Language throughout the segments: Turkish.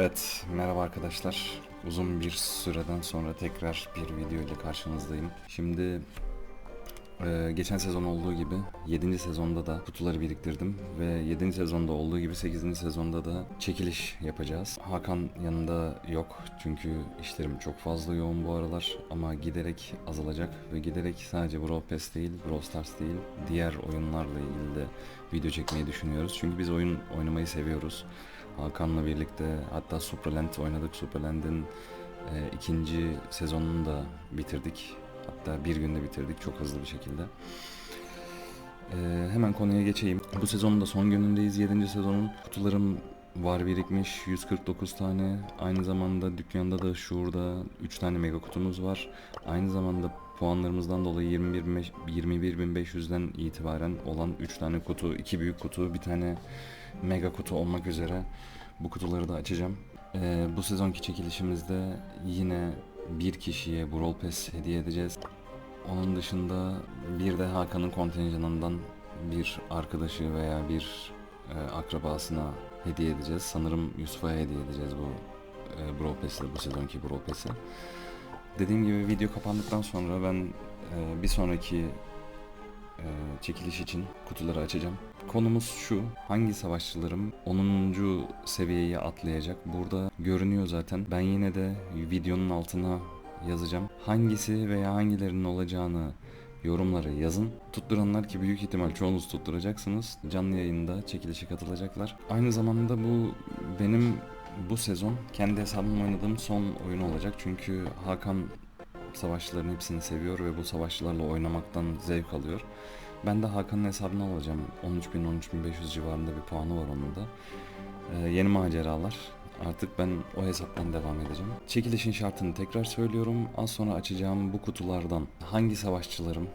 Evet, merhaba arkadaşlar. Uzun bir süreden sonra tekrar bir video ile karşınızdayım. Şimdi e, geçen sezon olduğu gibi 7. sezonda da kutuları biriktirdim ve 7. sezonda olduğu gibi 8. sezonda da çekiliş yapacağız. Hakan yanında yok çünkü işlerim çok fazla yoğun bu aralar ama giderek azalacak ve giderek sadece Brawl Pass değil, Brawl Stars değil, diğer oyunlarla ilgili de video çekmeyi düşünüyoruz. Çünkü biz oyun oynamayı seviyoruz. Hakan'la birlikte hatta Supraland oynadık. Supraland'in e, ikinci sezonunu da bitirdik. Hatta bir günde bitirdik çok hızlı bir şekilde. E, hemen konuya geçeyim. Bu sezonun da son günündeyiz. 7. sezonun kutularım var birikmiş 149 tane. Aynı zamanda dükkanda da şurada 3 tane mega kutumuz var. Aynı zamanda puanlarımızdan dolayı 21 21.500'den itibaren olan 3 tane kutu, 2 büyük kutu, bir tane mega kutu olmak üzere bu kutuları da açacağım. Ee, bu sezonki çekilişimizde yine bir kişiye Brawl Pass hediye edeceğiz. Onun dışında bir de Hakan'ın kontenjanından bir arkadaşı veya bir e, akrabasına hediye edeceğiz. Sanırım Yusuf'a hediye edeceğiz bu e, Brawl Pass'i, bu sezonki Brawl Pass'i. Dediğim gibi video kapandıktan sonra ben e, bir sonraki e, çekiliş için kutuları açacağım. Konumuz şu, hangi savaşçılarım 10. seviyeyi atlayacak? Burada görünüyor zaten. Ben yine de videonun altına yazacağım. Hangisi veya hangilerinin olacağını yorumlara yazın. Tutturanlar ki büyük ihtimal çoğunuz tutturacaksınız. Canlı yayında çekilişe katılacaklar. Aynı zamanda bu benim bu sezon kendi hesabımla oynadığım son oyun olacak. Çünkü Hakan savaşçıların hepsini seviyor ve bu savaşçılarla oynamaktan zevk alıyor. Ben de Hakan'ın hesabını alacağım. 13.000-13.500 civarında bir puanı var onun da. Ee, yeni maceralar. Artık ben o hesaptan devam edeceğim. Çekilişin şartını tekrar söylüyorum. Az sonra açacağım bu kutulardan hangi savaşçılarım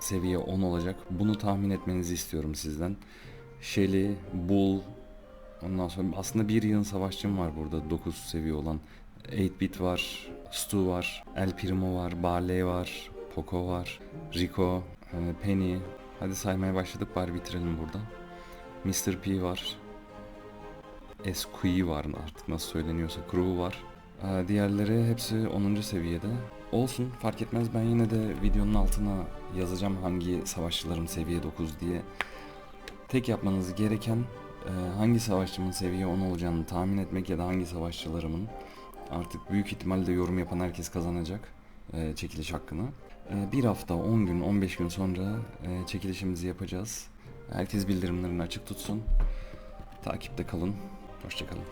seviye 10 olacak? Bunu tahmin etmenizi istiyorum sizden. Shelly, Bull, ondan sonra aslında bir yığın savaşçım var burada 9 seviye olan. 8-bit var, Stu var, El Primo var, Barley var, Poco var, Rico, e, Penny. Hadi saymaya başladık bari bitirelim burada. Mr. P var. SQE var artık nasıl söyleniyorsa. Crew var. E, Diğerleri hepsi 10. seviyede. Olsun fark etmez ben yine de videonun altına yazacağım hangi savaşçılarım seviye 9 diye. Tek yapmanız gereken e, hangi savaşçımın seviye 10 olacağını tahmin etmek ya da hangi savaşçılarımın artık büyük ihtimalle yorum yapan herkes kazanacak e, çekiliş hakkını. E, bir hafta, 10 gün, 15 gün sonra e, çekilişimizi yapacağız. Herkes bildirimlerini açık tutsun. Takipte kalın. Hoşçakalın.